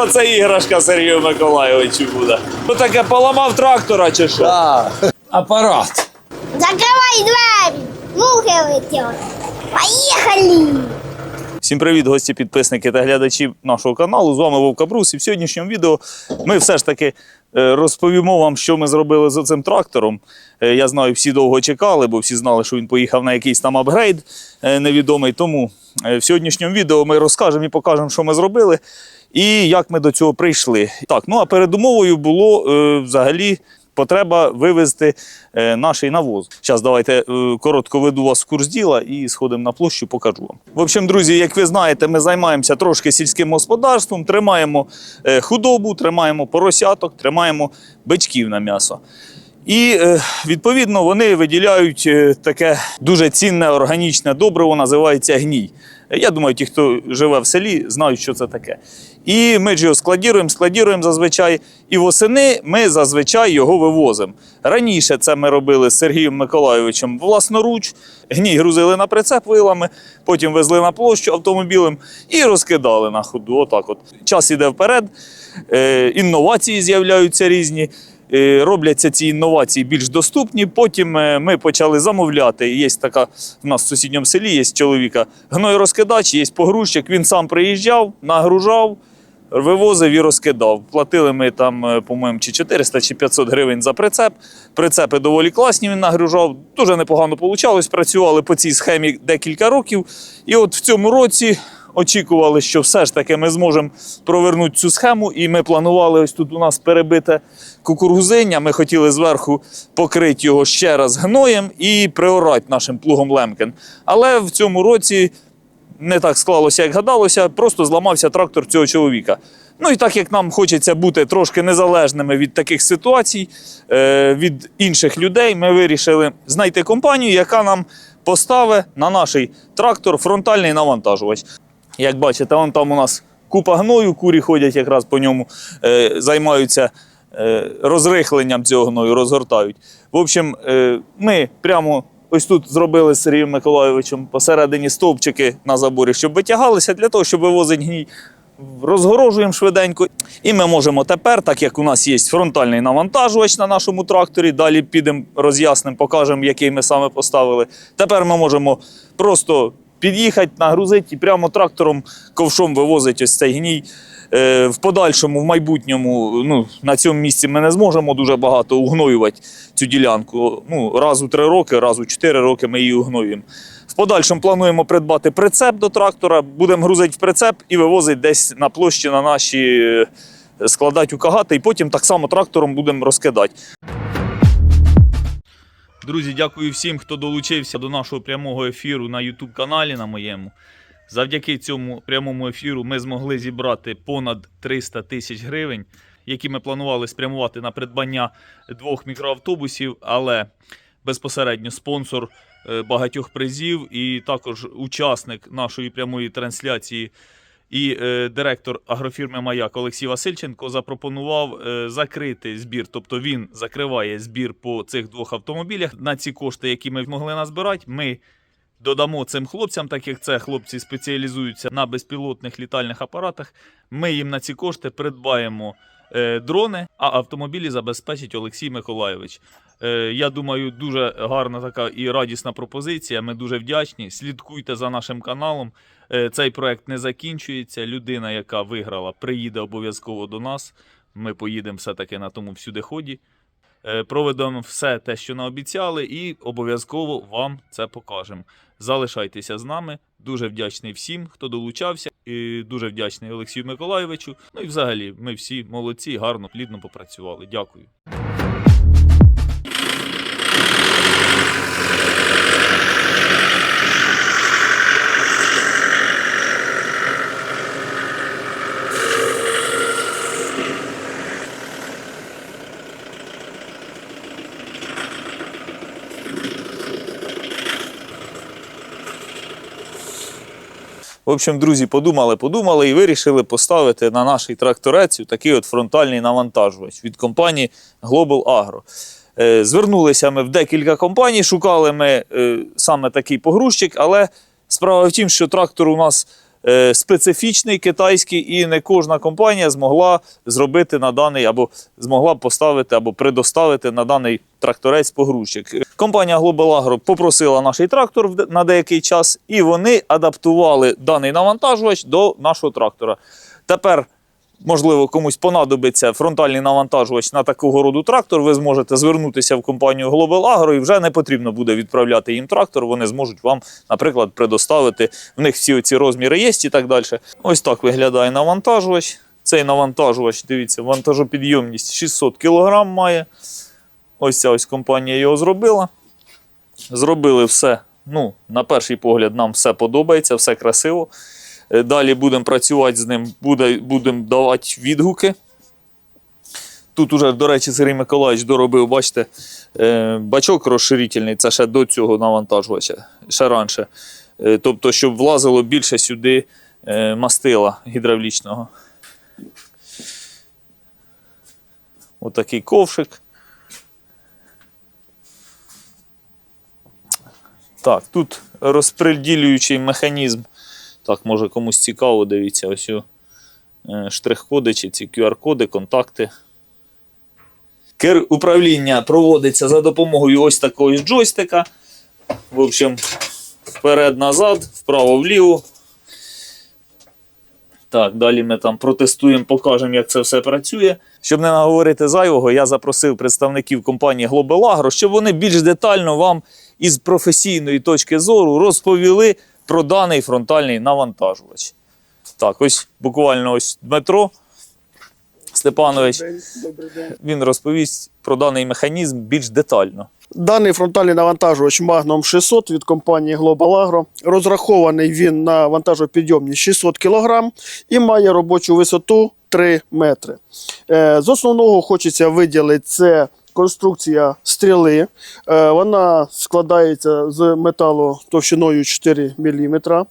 Оце іграшка Сергію Миколайовичу буде. Ну таке поламав трактора чи що? Да. Апарат. Закривай двері, Мухи летят! Поїхали! Всім привіт, гості, підписники та глядачі нашого каналу. З вами Вовка Брус. І в сьогоднішньому відео ми все ж таки розповімо вам, що ми зробили з цим трактором. Е, Я знаю, всі довго чекали, бо всі знали, що він поїхав на якийсь там апгрейд е, невідомий. Тому е, в сьогоднішньому відео ми розкажемо і покажемо, що ми зробили і як ми до цього прийшли. Так, ну а передумовою було е, взагалі. Потреба вивезти е, наш навоз. Зараз давайте е, коротко веду вас в курс діла і сходимо на площу, покажу вам. В общем, друзі, як ви знаєте, ми займаємося трошки сільським господарством, тримаємо е, худобу, тримаємо поросяток, тримаємо бичків на м'ясо. І е, відповідно вони виділяють е, таке дуже цінне органічне добриво, називається гній. Я думаю, ті, хто живе в селі, знають, що це таке. І ми ж його складіруємо, складіруємо зазвичай. І восени ми зазвичай його вивозимо. Раніше це ми робили з Сергієм Миколайовичем власноруч. Гній грузили на прицеп вилами, потім везли на площу автомобілем і розкидали на ходу. Отак от. Час іде вперед, е, інновації з'являються різні. Е, Робляться ці інновації більш доступні. Потім е, ми почали замовляти. Є така в нас в сусідньому селі, є чоловіка гнойрозкидач, є погрузчик. Він сам приїжджав, нагружав, вивозив і розкидав. Платили ми там, е, по-моєму, чи 400 чи 500 гривень за прицеп. Прицепи доволі класні. Він нагружав. Дуже непогано вийшло. Працювали по цій схемі декілька років. І от в цьому році. Очікували, що все ж таки ми зможемо провернути цю схему, і ми планували ось тут у нас перебите кукурузиння. Ми хотіли зверху покрити його ще раз гноєм і приорати нашим плугом Лемкен. Але в цьому році не так склалося, як гадалося, просто зламався трактор цього чоловіка. Ну і так як нам хочеться бути трошки незалежними від таких ситуацій, е, від інших людей, ми вирішили знайти компанію, яка нам поставить на наш трактор фронтальний навантажувач. Як бачите, вон там у нас купа гною, курі ходять якраз по ньому, е, займаються е, розрихленням цього гною, розгортають. В общем, ми прямо ось тут зробили з Сергієм Миколайовичем посередині стовпчики на заборі, щоб витягалися для того, щоб вивозити гній. Розгорожуємо швиденько, і ми можемо тепер, так як у нас є фронтальний навантажувач на нашому тракторі, далі підемо роз'яснимо, покажемо, який ми саме поставили. Тепер ми можемо просто під'їхати, нагрузити і прямо трактором ковшом вивозити ось цей гній. Е, В подальшому, в майбутньому, ну, на цьому місці ми не зможемо дуже багато угноювати цю ділянку. Ну, раз у три роки, раз у чотири роки ми її угноюємо. В подальшому плануємо придбати прицеп до трактора, будемо грузити в прицеп і вивозити десь на площі на наші, е, складати у кагати, і потім так само трактором будемо розкидати. Друзі, дякую всім, хто долучився до нашого прямого ефіру на YouTube каналі на моєму. Завдяки цьому прямому ефіру ми змогли зібрати понад 300 тисяч гривень, які ми планували спрямувати на придбання двох мікроавтобусів, але безпосередньо спонсор е, багатьох призів і також учасник нашої прямої трансляції і е, директор агрофірми Маяк Олексій Васильченко запропонував е, закрити збір. Тобто він закриває збір по цих двох автомобілях. На ці кошти, які ми змогли назбирати, ми додамо цим хлопцям, так як це хлопці спеціалізуються на безпілотних літальних апаратах. Ми їм на ці кошти придбаємо дрони, а автомобілі забезпечить Олексій Миколайович. Е, я думаю, дуже гарна така і радісна пропозиція. Ми дуже вдячні. Слідкуйте за нашим каналом. Е, Цей проект не закінчується. Людина, яка виграла, приїде обов'язково до нас. Ми поїдемо все-таки на тому всюдиході. Е, Проведемо все те, що наобіцяли, і обов'язково вам це покажемо. Залишайтеся з нами. Дуже вдячний всім, хто долучався. І дуже вдячний Олексію Миколаєвичу. Ну і взагалі, ми всі молодці, гарно, плідно попрацювали. Дякую. В общем, друзі, подумали, подумали і вирішили поставити на нашій тракторець такий от фронтальний навантажувач від компанії Global Agro. Е, Звернулися ми в декілька компаній, шукали ми е, саме такий погрузчик, але справа в тім, що трактор у нас специфічний китайський, і не кожна компанія змогла зробити на даний або змогла поставити або предоставити на даний тракторець погрузчик. Компанія Global Agro попросила наш трактор на деякий час, і вони адаптували даний навантажувач до нашого трактора. Тепер можливо, комусь понадобиться фронтальний навантажувач на такого роду трактор, ви зможете звернутися в компанію Global Agro і вже не потрібно буде відправляти їм трактор. Вони зможуть вам, наприклад, предоставити. В них всі ці розміри є і так далі. Ось так виглядає навантажувач. Цей навантажувач, дивіться, вантажопідйомність 600 кг має. Ось ця ось компанія його зробила. Зробили все. Ну, на перший погляд, нам все подобається, все красиво. Е, Далі будемо працювати з ним, буде, будемо давати відгуки. Тут уже, до речі, Сергій Миколаївич доробив, бачите, е, бачок розширительний, це ще до цього навантажувача, ще раніше. Е, Тобто, щоб влазило більше сюди мастила гідравлічного. Отакий ковшик. Так, тут розпреділюючий механізм. Так, може комусь цікаво, дивіться, ось е, штрих-коди чи ці QR-коди, контакти. Кер управління проводиться за допомогою ось такого джойстика. В общем, вперед-назад, вправо-вліво. Так, далі ми там протестуємо, покажемо, як це все працює. Щоб не наговорити зайвого, я запросив представників компанії Global Agro, щоб вони більш детально вам із професійної точки зору розповіли про даний фронтальний навантажувач. Так, ось буквально ось Дмитро Степанович. Він розповість про даний механізм більш детально. Даний фронтальний навантажувач Magnum 600 від компанії Global Agro. Розрахований він на вантажопідйомність 600 кг і має робочу висоту 3 метри. Е, З основного хочеться виділити це конструкція стріли. Е, Вона складається з металу товщиною 4 мм.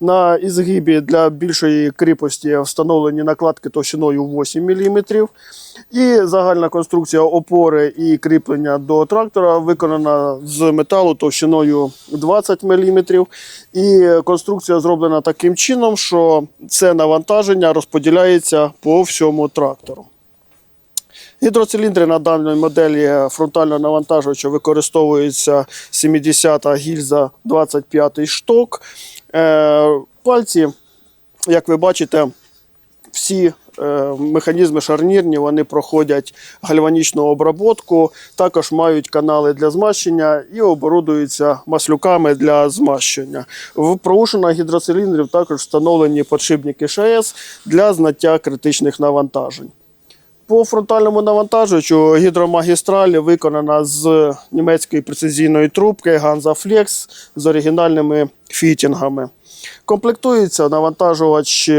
На ізгибі для більшої кріпості встановлені накладки товщиною 8 мм. І загальна конструкція опори і кріплення до трактора виконана з металу товщиною 20 мм. І конструкція зроблена таким чином, що це навантаження розподіляється по всьому трактору. Гідроциліндри на даній моделі фронтального навантажувача використовуються 70-та гільза 25 шток. Е, Пальці, як ви бачите, всі е, механізми шарнірні вони проходять гальванічну обробку, також мають канали для змащення і оборудуються маслюками для змащення. В проушинах гідроциліндрів також встановлені подшипники ШС для знаття критичних навантажень. По фронтальному навантажувачу гідромагістраль виконана з німецької прецизійної трубки Hansa Flex з оригінальними фітінгами. Комплектується навантажувач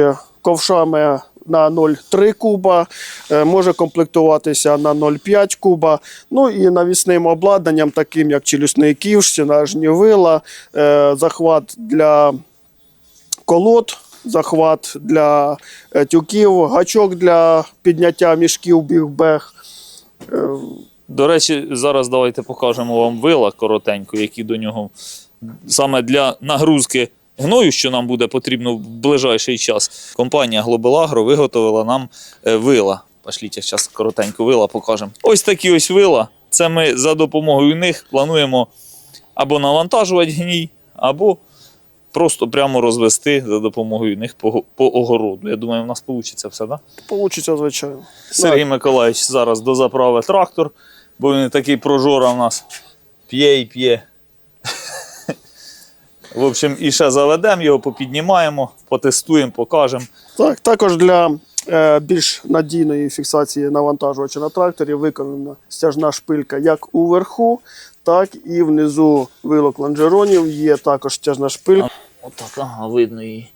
ковшами на 0,3 куба, е, може комплектуватися на 0,5 куба. Ну і навісним обладнанням, таким як челюсний ківш, стінажні вила, е, захват для колод, захват для е, тюків, гачок для підняття мішків бігбег. До речі, зараз давайте покажемо вам вила коротенько, які до нього саме для нагрузки гною, що нам буде потрібно в ближайший час. Компанія Agro виготовила нам е, вила. Пошліть, зараз коротенько вила покажемо. Ось такі ось вила. Це ми за допомогою них плануємо або навантажувати гній, або просто прямо розвести за допомогою них по, по огороду. Я думаю, в нас вийде все, так? Получиться, звичайно. Сергій Миколаївич зараз дозаправить трактор, бо він такий прожора в нас п'є і п'є. В общем, і ще заведемо його, попіднімаємо, потестуємо, покажемо. Так, також для е, більш надійної фіксації навантажувача на тракторі виконана стяжна шпилька як уверху, так і внизу вилок лонжеронів є також стяжна шпилька. Отак, ага, видно її.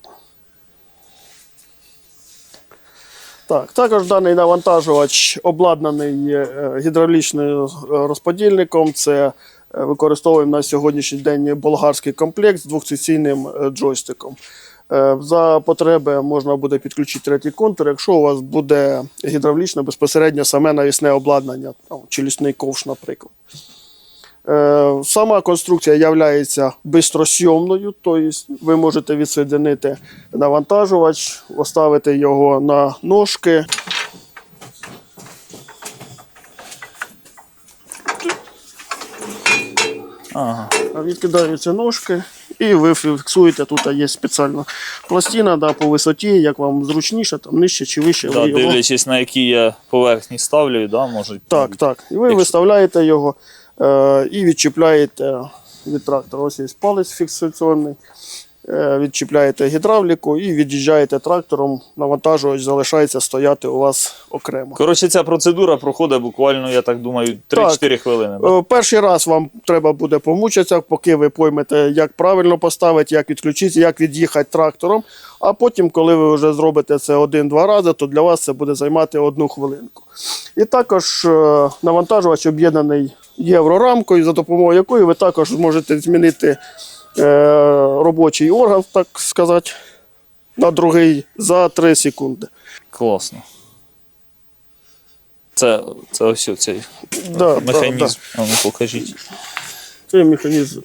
Так, також даний навантажувач обладнаний е, гідравлічним розподільником. Це е, використовуємо на сьогоднішній день болгарський комплект з двохсеційним е, джойстиком. За потреби можна буде підключити третій контур, якщо у вас буде гідравлічне безпосередньо саме навісне обладнання, там, челюсний ковш, наприклад. Е, Сама конструкція є бистросйомною, тобто ви можете відсоединити навантажувач, поставити його на ножки. Ага. Відкидаються ножки, і ви фіксуєте. Тут є спеціальна пластина да, по висоті, як вам зручніше, там нижче чи вище. Да, ви його... дивлячись, на які я поверхні ставлю, да, можуть. Так, так. І ви Якщо- виставляєте його і відчіпляєте від трактора. Ось є палець фіксаційний. Е, відчіпляєте гідравліку і від'їжджаєте трактором, навантажувач залишається стояти у вас окремо. Коротше, ця процедура проходить буквально, я так думаю, 3-4 хвилини. Да? Е, Перший раз вам треба буде помучитися, поки ви поймете, як правильно поставити, як відключитися, як від'їхати трактором. А потім, коли ви вже зробите це один-два рази, то для вас це буде займати одну хвилинку. І також е, навантажувач об'єднаний єврорамкою, за допомогою якої ви також зможете змінити робочий орган, так сказати, на другий за 3 секунди. Класно. Це, це ось цей Да, да, механізм. да. А ну покажіть. Цей механізм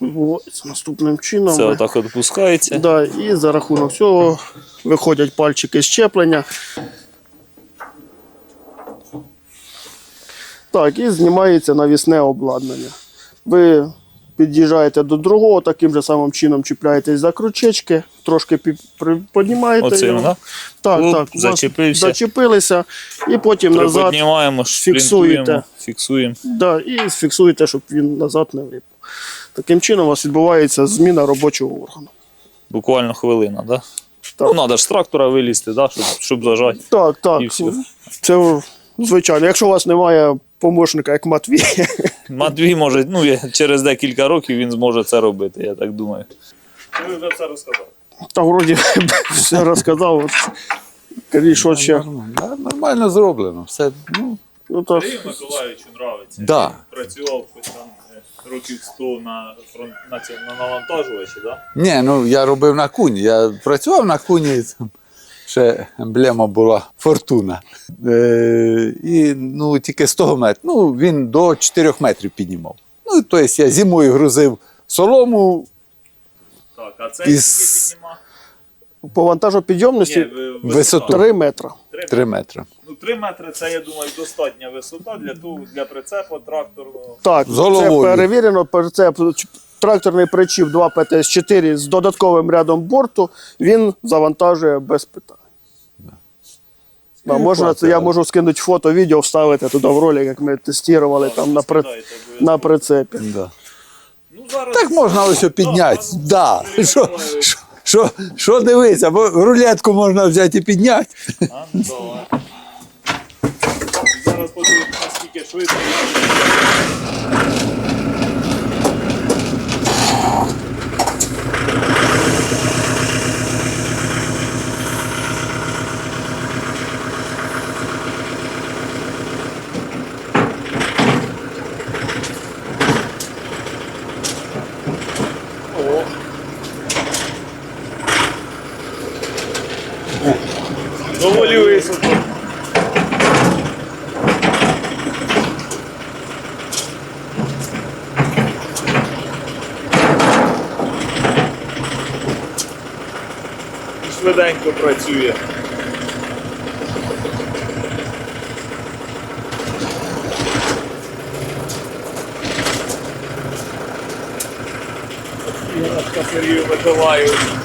відбувається наступним чином. Це отак от пускається. Да, і за рахунок цього виходять пальчики щеплення. Так, і знімається навісне обладнання. Ви під'їжджаєте до другого, таким же самим чином чіпляєтесь за крючечки, трошки піднімаєте Оцим, його. да? Так, Оп, так. зачепився. Зачепилися, і потім назад фіксуєте. фіксуємо. да, і фіксуєте, щоб він назад не вліп. Таким чином у вас відбувається зміна робочого органу. Буквально хвилина, да? Так. Ну, треба ж з трактора вилізти, да? щоб, щоб зажати. Так, так. І все. Це звичайно. Якщо у вас немає помощника, як Матвій, Матвій може, ну, через декілька років він зможе це робити, я так думаю. Ви вже все розказали. та вроді все розказав. Кажіть, що ще. Нормально, нормально зроблено. Все, ну, Ну, так. Сергію Миколаївичу нравиться. Да. Він працював хоч там е, років 100 на, фронт, на, цьому- на навантажувачі, да? ні, ну я робив на куні. Я працював на куні, там ще емблема була фортуна. Е, і ну, тільки 100 метрів. Ну, він до 4 метрів піднімав. Ну, тобто я зимою грузив солому. Так, а це Із- скільки піднімав? По вантажопідйомності Висоту. 3 метри. 3 метри. Ну, 3 метри це, я думаю, достатня висота для того, для прицепу тракторного. Так, З головою. це перевірено. Це тракторний причіп 2 ПТС-4 з додатковим рядом борту, він завантажує без питань. Да, можна, це, я можу скинути фото, відео, вставити туди в ролик, як ми тестували там на, при, на прицепі. Да. Ну, Так можна ось підняти. Да. Що, що, що, що дивися, бо рулетку можна взяти і підняти. А, ну. Зараз подивимося, наскільки швидко. О. Доволі високо. Швиденько працює. Сергію Миколаївичу.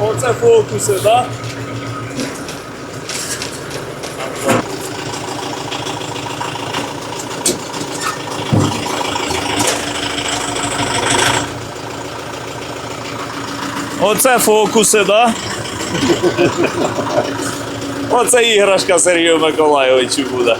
Оце фокуси, так? Да? Оце фокуси, да? Оце іграшка Сергію Миколайовичу буде.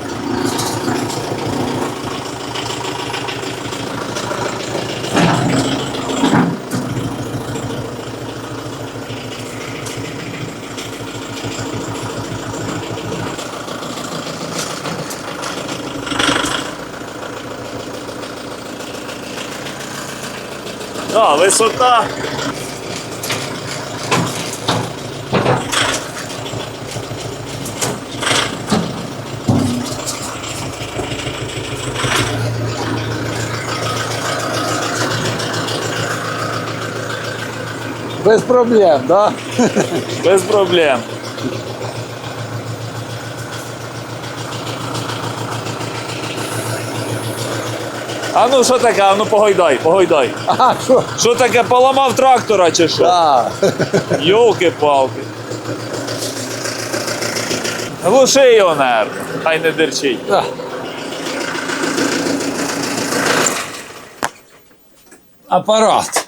Висота Без проблем, да? Без проблем. А ну що таке? А ну погойдай, погойдай. А, що? Що таке, поламав трактора чи що? Да. Йолки-палки. Глуши його, наверно, хай не дерчить. Да. Апарат.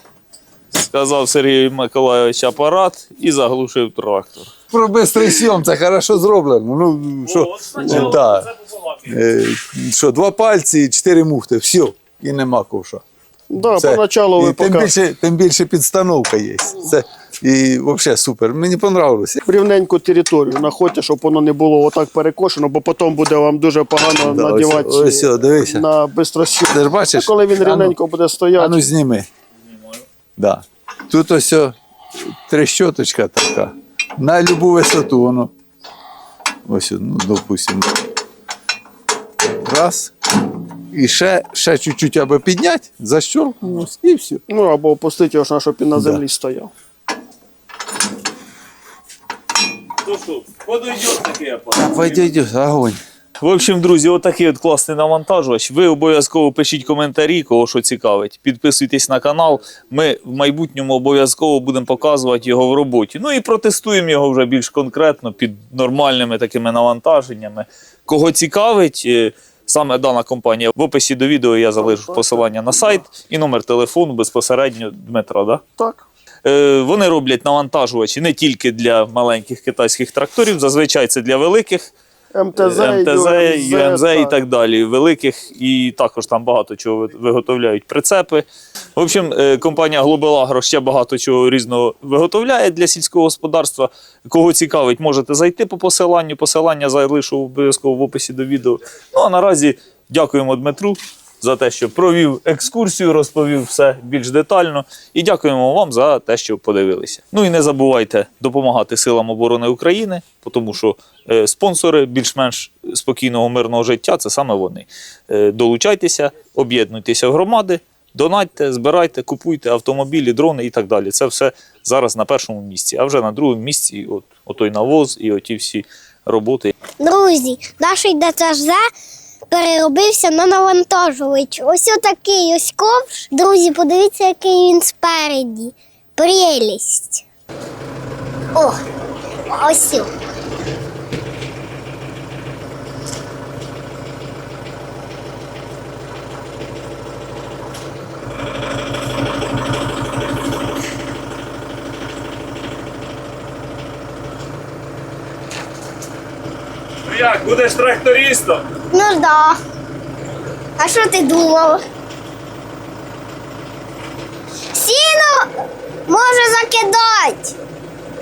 Сказав Сергій Миколайович апарат і заглушив трактор. Про бистрий сйом це хорошо зроблено. Ну, що, да. Е, що, два пальці і чотири мухти. Все. І нема ковша. Да, Це- поначалу ви і тим, більше, тим більше підстановка є. Це і взагалі супер. Мені понравилося. рівненьку територію знаходьте, щоб воно не було отак перекошено, бо потім буде вам дуже погано Да, надівати ось- ось, о, дивися. на бистросі. Ти ж бачиш? Коли він А ну, рівненько буде А стояти. ну зніми. Да. Тут ось трещоточка така. На любу висоту воно. Ось, ну, допустимо. Раз. І ще, ще чуть-чуть аби підняти, защелкнулось і все. Ну або опустити його, щоб він на землі стояв. То що, подойдет такий апарат. Пойдет, огонь. В общем, друзі, отакий от класний навантажувач. Ви обов'язково пишіть коментарі, кого що цікавить. Підписуйтесь на канал. Ми в майбутньому обов'язково будемо показувати його в роботі. Ну і протестуємо його вже більш конкретно під нормальними такими навантаженнями. Кого цікавить, е, саме дана компанія. В описі до відео я залишу посилання на сайт і номер телефону безпосередньо Дмитра. Да? Так. Е, Вони роблять навантажувачі не тільки для маленьких китайських тракторів, зазвичай це для великих. МТЗ, МТЗ, ЮМЗ і так. так далі. Великих і також там багато чого виготовляють прицепи. В общем, е, компанія Global Agro ще багато чого різного виготовляє для сільського господарства. Кого цікавить, можете зайти по посиланню. Посилання залишу обов'язково в описі до відео. Ну а наразі дякуємо Дмитру за те, що провів екскурсію, розповів все більш детально. І дякуємо вам за те, що подивилися. Ну і не забувайте допомагати силам оборони України, тому що е, спонсори більш-менш спокійного мирного життя це саме вони. Е, долучайтеся, об'єднуйтеся в громади, донатьте, збирайте, купуйте автомобілі, дрони і так далі. Це все зараз на першому місці, а вже на другому місці от, отой навоз і оті всі роботи. Друзі, наш ДТЖ переробився на навантажувач. Ось отакий ось ковш. Друзі, подивіться, який він спереді. Прелість. О, ось. Ну як, будеш трактористом? Ну да. А що ти думав? Сіно може закидати.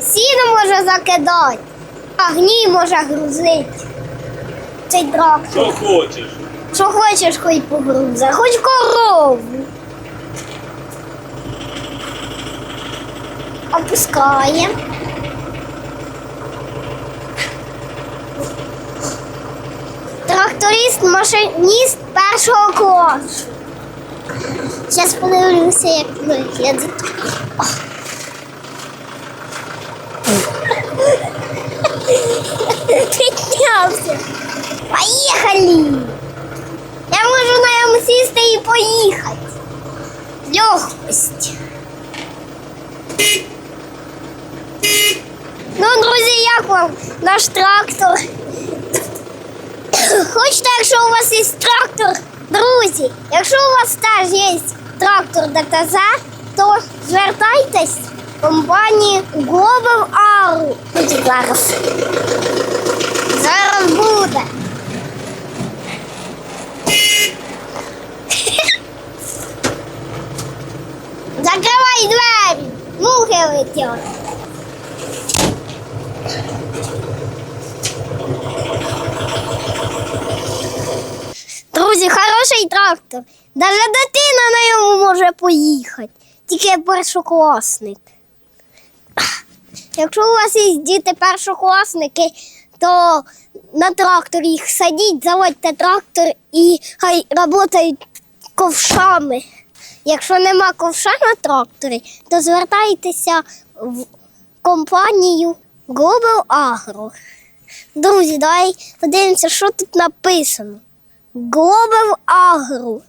Сіно може закидати. А гній може грузити. Цей трактор. Що хочеш? Що хочеш, хоч погрузе, хоч корову. Опускаємо. Тракторист, машиніст першого класу. Зараз подивлюся, як виглядить. Піднявся. Поїхали! Я можу на ньому сісти і поїхати. Легкость. Ну, друзі, як вам наш трактор? Хочете, якщо у вас є трактор, друзі, якщо у вас теж є трактор ДТЗ, то звертайтесь в компанію Global Arrow. Буде зараз. Зараз буде. Закривай двері! Мухи летять. Хороший трактор. Даже дитина на ньому може поїхати. тільки першокласник. Якщо у вас є діти першокласники, то на трактор їх садіть, заводьте трактор і хай працюють ковшами. Якщо нема ковша на тракторі, то звертайтеся в компанію Global Agro. Друзі, давай подивимося, що тут написано. Global Agro.